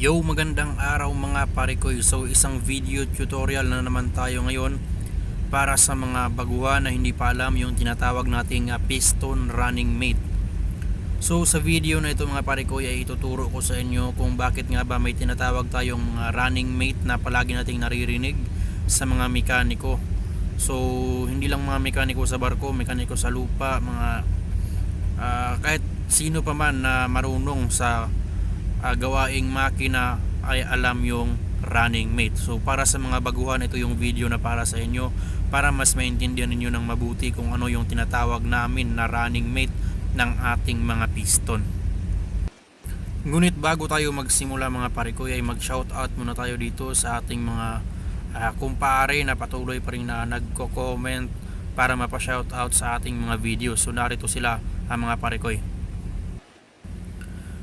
Yo, magandang araw mga parikoy. So, isang video tutorial na naman tayo ngayon para sa mga baguhan na hindi pa alam yung tinatawag nating ah, piston running mate. So, sa video na ito mga parikoy ay ituturo ko sa inyo kung bakit nga ba may tinatawag tayong ah, running mate na palagi nating naririnig sa mga mekaniko. So, hindi lang mga mekaniko sa barko, mekaniko sa lupa, mga ah, kahit sino pa man na marunong sa ah, gawaing makina ay alam yung running mate. So para sa mga baguhan ito yung video na para sa inyo para mas maintindihan ninyo ng mabuti kung ano yung tinatawag namin na running mate ng ating mga piston. Ngunit bago tayo magsimula mga parikoy ay mag-shoutout muna tayo dito sa ating mga ah, kumpare na patuloy pa rin na nagko-comment para mapa-shoutout sa ating mga video. So narito sila ang mga parikoy.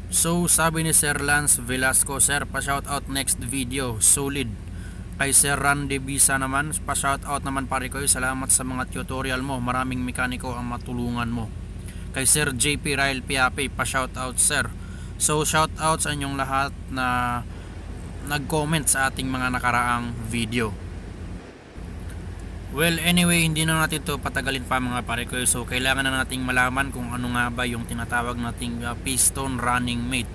So sabi ni Sir Lance Velasco, Sir pa-shoutout next video, solid. Kay Sir Randy Bisa naman, pa-shoutout naman pare ko, salamat sa mga tutorial mo, maraming mekaniko ang matulungan mo. Kay Sir JP Rail Piape, pa-shoutout Sir. So shoutout sa inyong lahat na nag-comment sa ating mga nakaraang video. Well, anyway, hindi na natin to patagalin pa mga pare ko. So, kailangan na nating malaman kung ano nga ba yung tinatawag nating uh, piston running mate.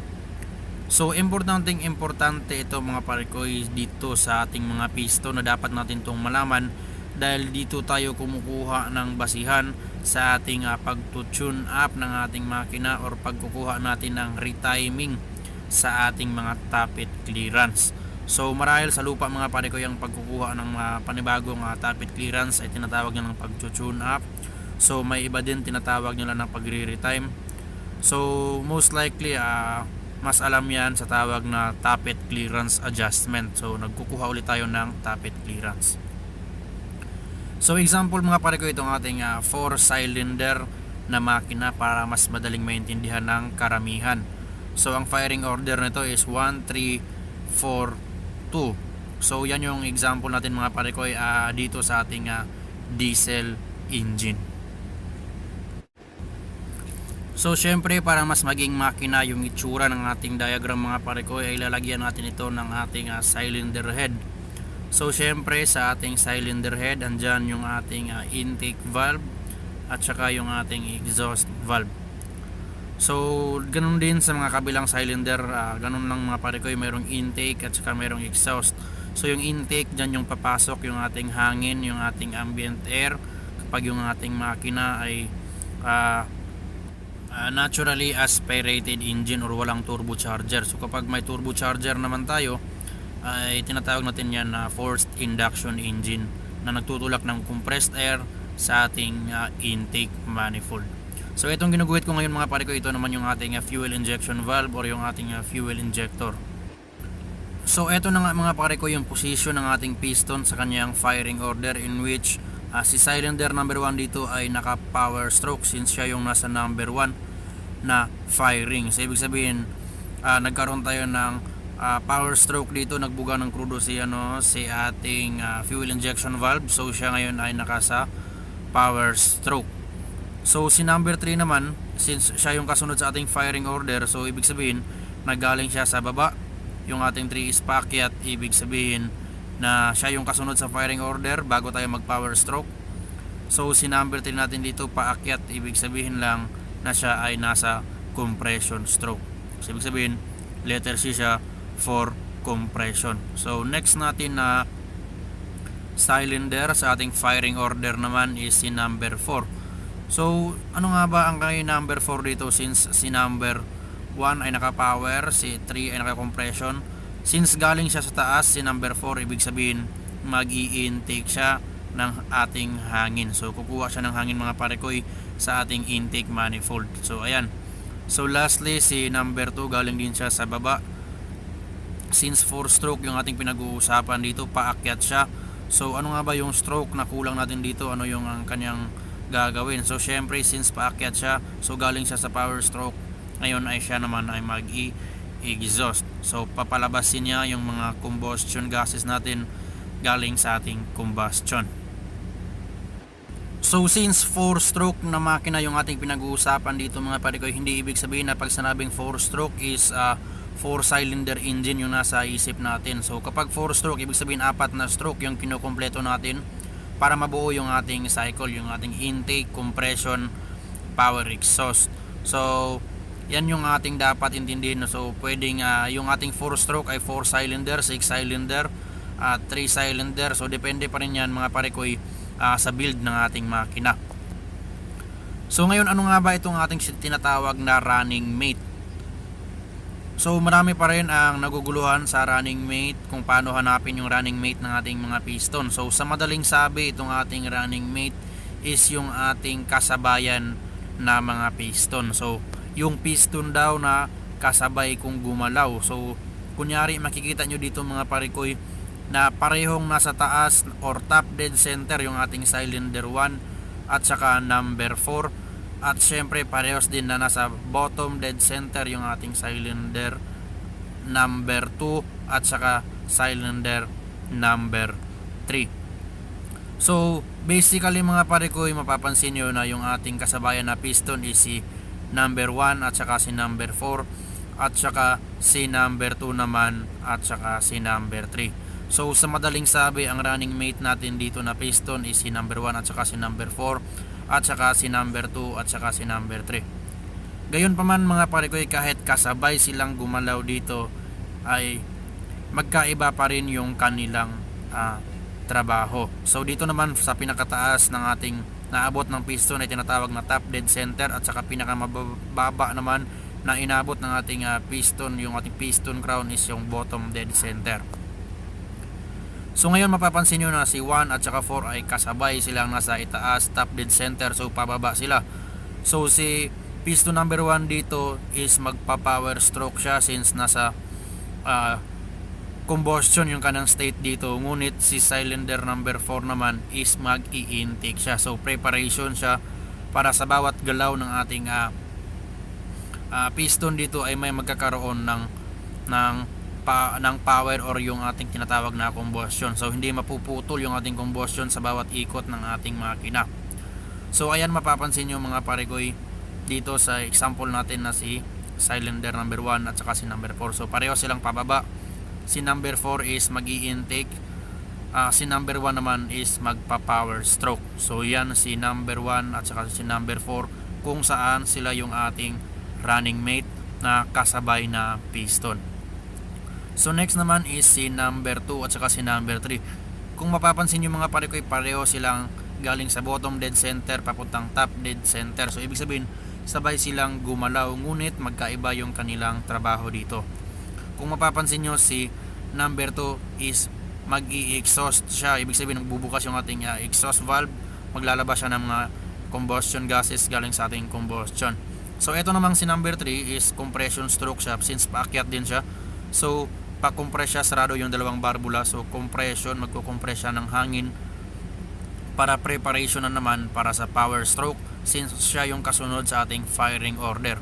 So, importanteng importante ito mga pare ko dito sa ating mga piston na dapat natin tong malaman dahil dito tayo kumukuha ng basihan sa ating uh, pagtutune up ng ating makina or pagkukuha natin ng retiming sa ating mga tappet clearance. So marahil sa lupa mga pare ko yung pagkukuha ng uh, panibagong uh, tappet clearance ay tinatawag nila ng pag-tune up. So may iba din tinatawag nila ng pagre-retime. So most likely uh, mas alam yan sa tawag na tappet clearance adjustment. So nagkukuha ulit tayo ng tappet clearance. So example mga pare ko itong ating 4 cylinder na makina para mas madaling maintindihan ng karamihan. So ang firing order nito is 1, 3, 4, 2. So yan yung example natin mga pare ko uh, dito sa ating uh, diesel engine. So syempre para mas maging makina yung itsura ng ating diagram mga pare ko ay lalagyan natin ito ng ating uh, cylinder head. So syempre sa ating cylinder head andyan yung ating uh, intake valve at saka yung ating exhaust valve. So, ganun din sa mga kabilang cylinder, uh, ganun lang mga pare ko, mayroong intake at saka mayroong exhaust. So, yung intake, dyan yung papasok yung ating hangin, yung ating ambient air, kapag yung ating makina ay uh, uh, naturally aspirated engine or walang turbocharger. So, kapag may turbocharger naman tayo, ay tinatawag natin yan na forced induction engine na nagtutulak ng compressed air sa ating uh, intake manifold. So itong ginuguhit ko ngayon mga pare ko, ito naman yung ating uh, fuel injection valve or yung ating uh, fuel injector. So ito na nga mga pare ko yung position ng ating piston sa kanyang firing order in which uh, si cylinder number 1 dito ay naka power stroke since siya yung nasa number 1 na firing. So ibig sabihin uh, nagkaroon tayo ng uh, power stroke dito, nagbuga ng crudo si ano si ating uh, fuel injection valve. So siya ngayon ay nakasa power stroke. So si number 3 naman, since siya yung kasunod sa ating firing order, so ibig sabihin, naggaling siya sa baba. Yung ating 3 is paakyat, ibig sabihin na siya yung kasunod sa firing order bago tayo mag power stroke. So si number 3 natin dito paakyat, ibig sabihin lang na siya ay nasa compression stroke. So ibig sabihin, letter C siya for compression. So next natin na cylinder sa ating firing order naman is si number 4. So, ano nga ba ang kay number 4 dito since si number 1 ay naka-power, si 3 ay naka-compression. Since galing siya sa taas, si number 4, ibig sabihin mag-i-intake siya ng ating hangin. So, kukuha siya ng hangin mga parekoy sa ating intake manifold. So, ayan. So, lastly, si number 2, galing din siya sa baba. Since 4 stroke yung ating pinag-uusapan dito, paakyat siya. So, ano nga ba yung stroke na kulang natin dito? Ano yung ang kanyang gagawin. So syempre since paakyat siya, so galing siya sa power stroke, ngayon ay siya naman ay mag-i-exhaust. So papalabasin niya yung mga combustion gases natin galing sa ating combustion. So since 4 stroke na makina yung ating pinag-uusapan dito mga pare ko, hindi ibig sabihin na pag sinabing 4 stroke is uh, 4 cylinder engine yung nasa isip natin. So kapag 4 stroke, ibig sabihin apat na stroke yung kinukumpleto natin para mabuo yung ating cycle, yung ating intake, compression, power exhaust. So yan yung ating dapat intindihin. So pwedeng ah, yung ating 4 stroke ay 4 cylinder, 6 cylinder, at 3 cylinder. So depende pa rin yan mga parekoy ah, sa build ng ating makina. So ngayon ano nga ba itong ating tinatawag na running mate? So marami pa rin ang naguguluhan sa running mate kung paano hanapin yung running mate ng ating mga piston. So sa madaling sabi itong ating running mate is yung ating kasabayan na mga piston. So yung piston daw na kasabay kung gumalaw. So kunyari makikita nyo dito mga parikoy na parehong nasa taas or top dead center yung ating cylinder 1 at saka number 4 at syempre parehos din na nasa bottom dead center yung ating cylinder number 2 at saka cylinder number 3 so basically mga pare ko mapapansin nyo na yung ating kasabayan na piston is si number 1 at saka si number 4 at saka si number 2 naman at saka si number 3 So sa madaling sabi, ang running mate natin dito na piston is si number 1 at saka si number 4 at saka si number 2 at saka si number 3. Gayon pa man mga pare ko kahit kasabay silang gumalaw dito ay magkaiba pa rin yung kanilang ah, trabaho. So dito naman sa pinakataas ng ating naabot ng piston ay tinatawag na top dead center at saka pinakamababa naman na inabot ng ating ah, piston, yung ating piston crown is yung bottom dead center. So ngayon mapapansin nyo na si 1 at saka 4 ay kasabay silang nasa itaas top dead center. So pababa sila. So si piston number 1 dito is magpa power stroke siya since nasa ah, combustion yung kanang state dito. Ngunit si cylinder number 4 naman is mag i-intake siya. So preparation siya para sa bawat galaw ng ating ah, ah, piston dito ay may magkakaroon ng ng pa, ng power or yung ating tinatawag na combustion. So hindi mapuputol yung ating combustion sa bawat ikot ng ating makina. So ayan mapapansin nyo mga paregoy dito sa example natin na si cylinder number 1 at saka si number 4. So pareho silang pababa. Si number 4 is mag intake Ah, si number 1 naman is magpa power stroke. So yan si number 1 at saka si number 4 kung saan sila yung ating running mate na kasabay na piston. So next naman is si number 2 at saka si number 3. Kung mapapansin nyo mga pare ko, ay pareho silang galing sa bottom dead center papuntang top dead center. So ibig sabihin, sabay silang gumalaw ngunit magkaiba yung kanilang trabaho dito. Kung mapapansin nyo si number 2 is mag exhaust siya. Ibig sabihin nagbubukas yung ating uh, exhaust valve. Maglalabas siya ng mga combustion gases galing sa ating combustion. So ito namang si number 3 is compression stroke siya since paakyat din siya. So pa-compress siya, sarado yung dalawang barbula. So, compression, magko-compress siya ng hangin para preparation na naman para sa power stroke since siya yung kasunod sa ating firing order.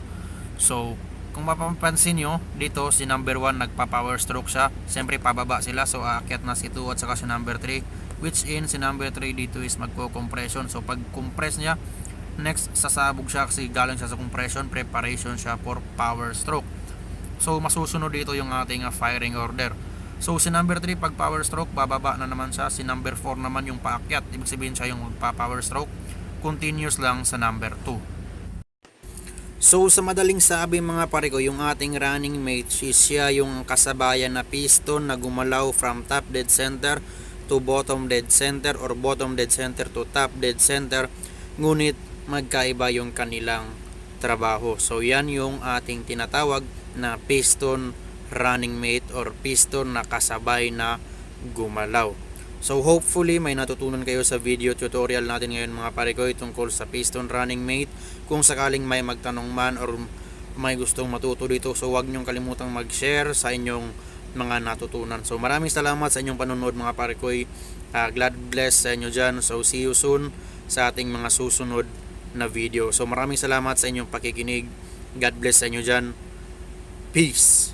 So, kung mapapansin nyo, dito si number 1 nagpa-power stroke siya. Siyempre, pababa sila. So, aakyat na si 2 at saka si number 3. Which in, si number 3 dito is magko-compression. So, pag compress niya, next, sasabog siya kasi galing siya sa compression. Preparation siya for power stroke. So masusunod dito yung ating uh, firing order. So si number 3 pag power stroke bababa na naman siya. Si number 4 naman yung paakyat. Ibig sabihin siya yung magpa power stroke. Continuous lang sa number 2. So sa madaling sabi mga pare ko, yung ating running mate is siya yung kasabayan na piston na gumalaw from top dead center to bottom dead center or bottom dead center to top dead center. Ngunit magkaiba yung kanilang trabaho. So yan yung ating tinatawag na piston running mate or piston na kasabay na gumalaw. So hopefully may natutunan kayo sa video tutorial natin ngayon mga pare ko tungkol sa piston running mate. Kung sakaling may magtanong man or may gustong matuto dito so huwag niyong kalimutang mag-share sa inyong mga natutunan. So maraming salamat sa inyong panonood mga pare ko. Uh, glad bless sa inyo dyan. So see you soon sa ating mga susunod na video. So maraming salamat sa inyong pakikinig. God bless sa inyo dyan. Peace.